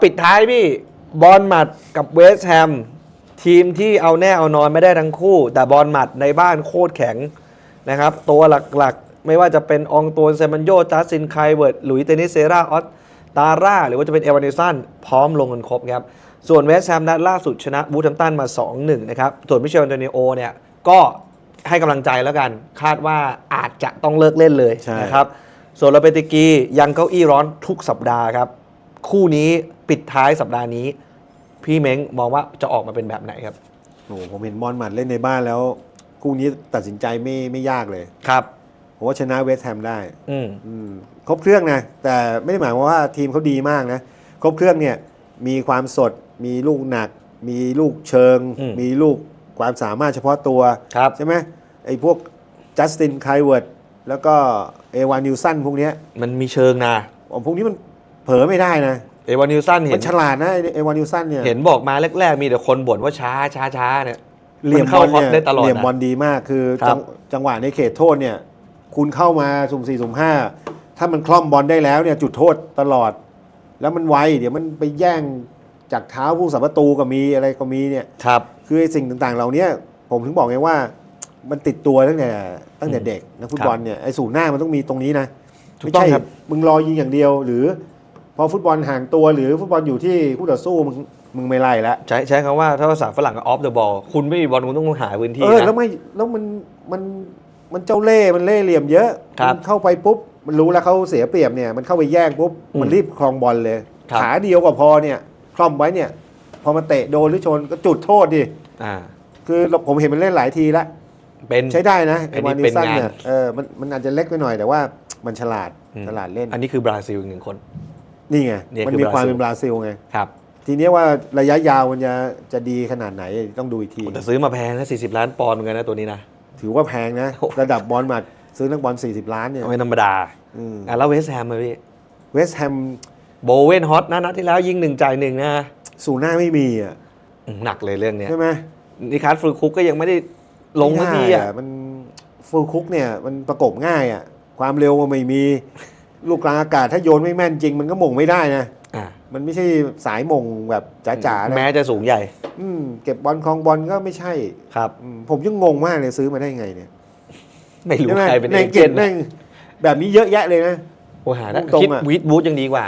ปิดท้ายพี่บอลหมัดกับเวสต์แฮม ทีมที่เอาแน่เอานอนไม่ได้ทั้งคู่ แต่บอลหมัดในบ้านโคตรแข็งนะครับ ตัวหลักๆ ไม่ว่าจะเป็นองตัวเซมันโยจัสซินไคเวิร์ดหลุยส์เตนิสเซราออสตาร่า หรือว่าจะเป็นเอวานิสันพร้อมลงกันครบครับ ส่วนเวสต์แฮมนัดล่าสุดชนะบูธแฮมตันมา 2-1 นะครับ ส่วนมิเชลอันโตนิโอเนี่ยก็ให้กำลังใจแล้วกัน คาดว่าอาจจะต้องเลิกเล่นเลยใช่นะครับส่วนลาเปติกียังเก้าอี้ร้อนทุกสัปดาห์ครับ คู่นี้ปิดท้ายสัปดาห์นี้ พี่เม้งมองว่าจะออกมาเป็นแบบไหนครับโอ้โหผมเห็นบอลหมัดเล่นในบ้านแล้วคู่นี้ตัดสินใจไม่ไม่ยากเลยครับผมว่าชนะเวสต์แฮมได้ อืมอืมครบเครื่องนะ แต่ไม่ได้หมายความว่าทีมเขาดีมากนะ ครบเครื่องเนี่ยมีความสด มีลูกหนัก มีลูกเชิงอืมมีลูกความสามารถเฉพาะตัวครับใช่ไหมไอ้พวกจัสตินไคเวิร์ดแล้วก็เอวานนิวสันพวกเนี้ยมันมีเชิงนะอ๋อพวกนี้มัน เผลอไม่ได้นะเอวานิวสันเห็มันนฉลาดนะไอ้เอวานนิวสันเนี่ยเห็นบอกมาแรกๆ มีแต่คนบ่นว่าช้าช้าช้าเนี่ยเหลี่ยมนบเข้าอลฮอตเนี่ยได้ตลอดเหลี่ยมนะ บอลดีมากคือครับ จังจังหวะในเขตโทษเนี่ย คุณเข้ามาสุ่มสี่สุ่มห้าถ้ามันคล่อมบอลได้แล้วเนี่ยจุดโทษตลอด แล้วมันไวเดี๋ยวมันไปแย่งจากเท้าผู้สัมประตูก็มีอะไรก็มีเนี่ย ครับ คือไอ้สิ่งต่างๆเหล่านี้ผมถึงบอกไงว่า มันติดตัวตั้งแต่ตั้งแต่เด็กนักฟุตบอลเนี่ยไอ้ศูนย์หน้ามันต้องมีตรงนี้นะถูกต้องไม่ใช่ครับมึงรอยิงอย่างเดียวหรือพ อฟุตบอลห่างตัวหรือฟุตบอลอยู่ที่คู่ต่อสู้มึงมึงไม่ไล่แล้วใช้ใช้คำว่าถ้าภาษาฝรั่งก็ออฟเดอะบอลคุณไม่มีบอลคุณต้องหาพื้นที่เออนะ แล้วไม่แล้วมันมันมันเจ้าเล่ห์มันเล่ห์เหลี่ยมเยอะครับมันเข้าไปปุ๊บมันรู้แล้วเขาเสียเปรียบเนี่ยมันเข้าไปแย่งปุ๊บอืมมันรีบครองบอลเลย ครับ ขาเดียวก็พอเนี่ยคล่อมไว้เนี่ย พอมาเตะโดนหรือชนก็จุดโทษดิอ่าคือผมเห็นมันเล่นหลายทีแล้ว เป็น ใช้ได้นะอัไอ้นนี้วานิเป็นสันงาน เนี่ยเออมันมันอาจจะเล็กไปหน่อยแต่ว่ามันฉลาดอืมฉลาดเล่น อันนี้คือบราซิลอีกหนึ่งคน นี่ไงเนี่ยมันคือมีความบราซิลเป็นบราซิลไง ครับทีเนี้ยว่าระยะยาวมันจะจะดีขนาดไหนต้องดูอีกที แต่ซื้อมาแพงนะ40 ล้านปอนด์เหมือนกันนะตัวนี้นะ ถือว่าแพงนะ โอ้ ระดับบอลมาซื้อนักบอล 40 ล้านเนี่ยไม่ธรรมดาอืมอะแล้วเวสต์แฮมอะพี่เวสต์แฮมโบเวนฮอตนะนัดที่แล้วยิงหนึ่งจ่ายหนึ่งนะสู่หน้าไม่มีอะอืมหนักเลยเรื่องเนี้ยใช่ไหมนิคัสฟลูคุกก็ยังไม่ได้ลงสักทีไม่ได้อะ มันฟูลคุกเนี่ย มันประกบง่ายอะ ความเร็วก็ไม่มี ลูกกลางอากาศถ้าโยนไม่แม่นจริง มันก็หม่งไม่ได้นะอะมันไม่ใช่สายหม่งแบบจ๋าๆนะแม้จะสูงใหญ่อืมเก็บบอลคลองบอลก็ไม่ใช่ครับ อืมผมยังงงมากเลยซื้อมาได้ไงเนี่ยไม่รู้ใช่ไหมใครเป็นในเออังเจกฤษนต์แม่นะงแบบนี้เยอะแยะเลยนะ โอ้หาได้ตรงๆคิดอะ วิดบูธยังดีกว่า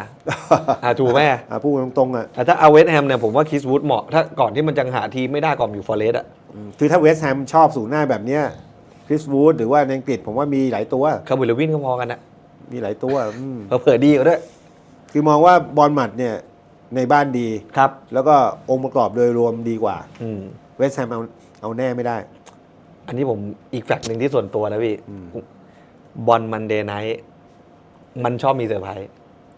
อะถูกไหมอะพูดตรงๆอะแต่ถ้าเอาเวสต์แฮมเนี่ยผมว่าคิสวูดเหมาะถ้าก่อนที่มันจะหาทีมไม่ได้ก่อนอยู่ฟอเรสต์อะอืมคือถ้าเวสต์แฮมชอบสูนย์หน้าแบบเนี้ยคริสวูดหรือว่าในอังกฤษผมว่ามีหลายตัว คาร์บิลวินก็พอกันนะ มีหลายตัวอืมเผื่อๆดีกว่าด้วยคือมองว่าบอลหมัดเนี่ยในบ้านดี ครับ แล้วก็องค์ประกอบโดยรวมดีกว่า อืม เวสต์แฮมเอาเอาแน่ไม่ได้ อันนี้ผมอีกแฟกต์หนึ่งที่ส่วนตัวนะพี่อืม บอลมันเดย์ไนท์มันชอบมีเซอร์ไพรส์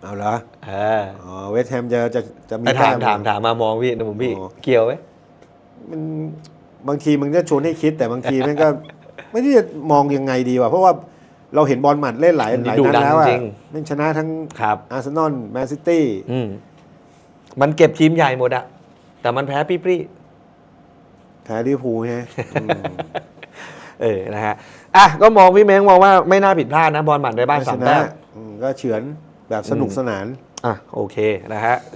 เอาเหรอเอออ๋อเวสต์แฮมจะจะจะมีแต่ถามแต้ถามถามมามองพี่นะผมพี่อ๋อเกี่ยวไหมมันบางทีมันก็ชวนให้คิดแต่บางทีมันก็ ไม่รู้จะมองยังไงดีว่ะเพราะว่า เราเห็นบอลหมัดเล่นหลายมันหลายดุนัดดันแล้วอะจริงมันชนะทั้งครับอาร์เซนอลแมนซิตี้อืมมันเก็บทีมใหญ่หมดอะแต่มันแพ้ปี้ปรี้แพ้ลิเวอร์พูลใช่ไหมอืมเออนะฮะอะก็มองพี่เม้งมองว่าไม่น่าผิดพลาดนะบอลหมัดในบ้านชสามนะแต้มอืมก็เฉือนแบบสนุกสนานอะโอเคนะฮะ